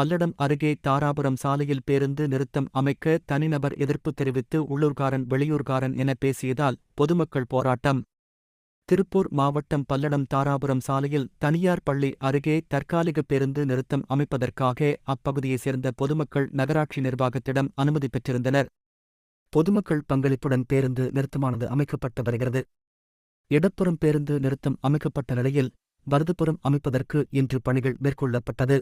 பல்லடம் அருகே தாராபுரம் சாலையில் பேருந்து நிறுத்தம் அமைக்க தனிநபர் எதிர்ப்பு தெரிவித்து உள்ளூர்காரன் வெளியூர்காரன் என பேசியதால் பொதுமக்கள் போராட்டம். திருப்பூர் மாவட்டம் பல்லடம் தாராபுரம் சாலையில் தனியார் பள்ளி அருகே தற்காலிக பேருந்து நிறுத்தம் அமைப்பதற்காக அப்பகுதியைச் சேர்ந்த பொதுமக்கள் நகராட்சி நிர்வாகத்திடம் அனுமதி பெற்றிருந்தனர். பொதுமக்கள் பங்களிப்புடன் பேருந்து நிறுத்தமானது அமைக்கப்பட்டு வருகிறது. இடப்புறம் பேருந்து நிறுத்தம் அமைக்கப்பட்ட நிலையில் வலதுபுறம் அமைப்பதற்கு இன்று பணிகள் மேற்கொள்ளப்பட்டது.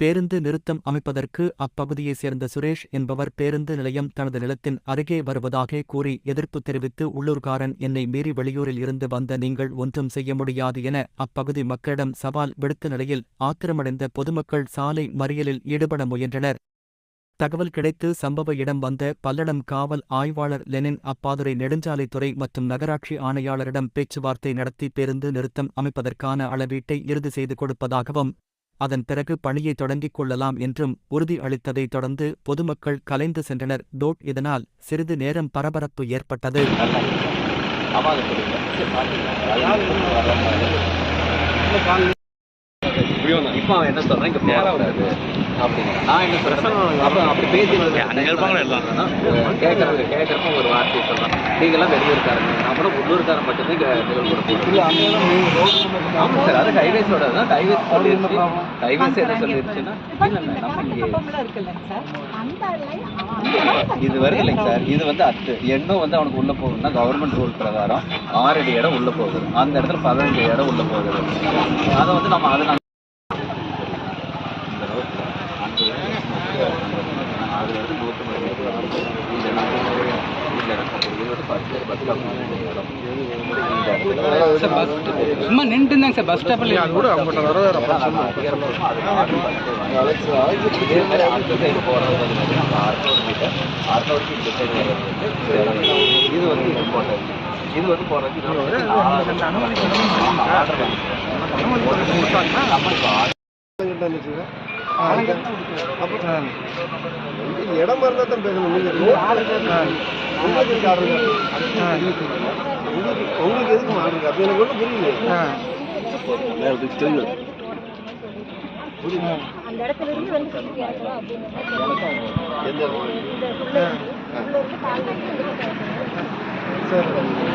பேருந்து நிறுத்தம் அமைப்பதற்கு அப்பகுதியைச் சேர்ந்த சுரேஷ் என்பவர் பேருந்து நிலையம் தனது நிலத்தின் அருகே வருவதாக கூறி எதிர்ப்பு தெரிவித்து உள்ளூர்காரன் என்னை மீறி வெளியூரில் இருந்து வந்த நீங்கள் ஒன்றும் செய்ய முடியாது என அப்பகுதி மக்களிடம் சவால் விடுத்த நிலையில் ஆத்திரமடைந்த பொதுமக்கள் சாலை மறியலில் ஈடுபட முயன்றனர். தகவல் கிடைத்து சம்பவ இடம் வந்த பல்லடம் காவல் ஆய்வாளர் லெனின் அப்பாதுரை நெடுஞ்சாலைத்துறை மற்றும் நகராட்சி ஆணையாளரிடம் பேச்சுவார்த்தை நடத்தி பேருந்து நிறுத்தம் அமைப்பதற்கான அளவீட்டை இறுதி செய்து கொடுப்பதாகவும் அதன் பிறகு பணியை தொடங்கிக் கொள்ளலாம் என்றும் உறுதி அளித்ததைத் தொடர்ந்து பொதுமக்கள் கலைந்து சென்றனர். டோட் இதனால் சிறிது நேரம் பரபரப்பு ஏற்பட்டது. இப்போ என்ன சொல்றேன்? இங்க அப்படிங்கிறான் நான் என்ன சொல்றேன் அப்ப அப்படி பேசி கேட்கறவங்க கேட்கறப்ப ஒரு வார்த்தை சொல்றான் நீங்களாம் வெளியூர்காரங்க. நம்மளும் உள்ளூர்காரன் மட்டும்தான் இங்க நிகழ்வு ஆமா சார் அது கைவேஸோட தான். கைவேஸ் சொல்லிருச்சு. என்ன சொல்லிருச்சுன்னா இல்ல இல்ல இது வருது இல்லைங்க சார். இது வந்து அத்து. எண்ணும் வந்து அவனுக்கு உள்ள போகணும்னா கவர்மெண்ட் ரூல் பிரகாரம் ஆறு அடி இடம் உள்ள போகுது. அந்த இடத்துல பதினஞ்சு இடம் உள்ள போகுது. அதை வந்து நம்ம அதை நூற்றம்பது மீட்டர் வரும். இந்த நம்ம இந்த பஸ் ஸ்டாப் இடத்துல சும்மா நின்று இருந்தாங்க சார் பஸ் ஸ்டாப்பில் கூட அவங்ககிட்ட வர வேற இதே வந்து இது வந்து இது போட்டது இது வந்து போகிறது. நம்ம இப்போ இடம் இருந்தா தான் பேசணும் நீங்க உங்களுக்கு இருக்கு ஆர்டர் உங்களுக்கு உங்களுக்கு எதுக்கு ஆர்டர் அப்படி எனக்கு ஒன்றும் புரியல அந்த இடத்துல இருந்து வந்து திருப்பி இறக்கலாம் அப்படின்னு சரி.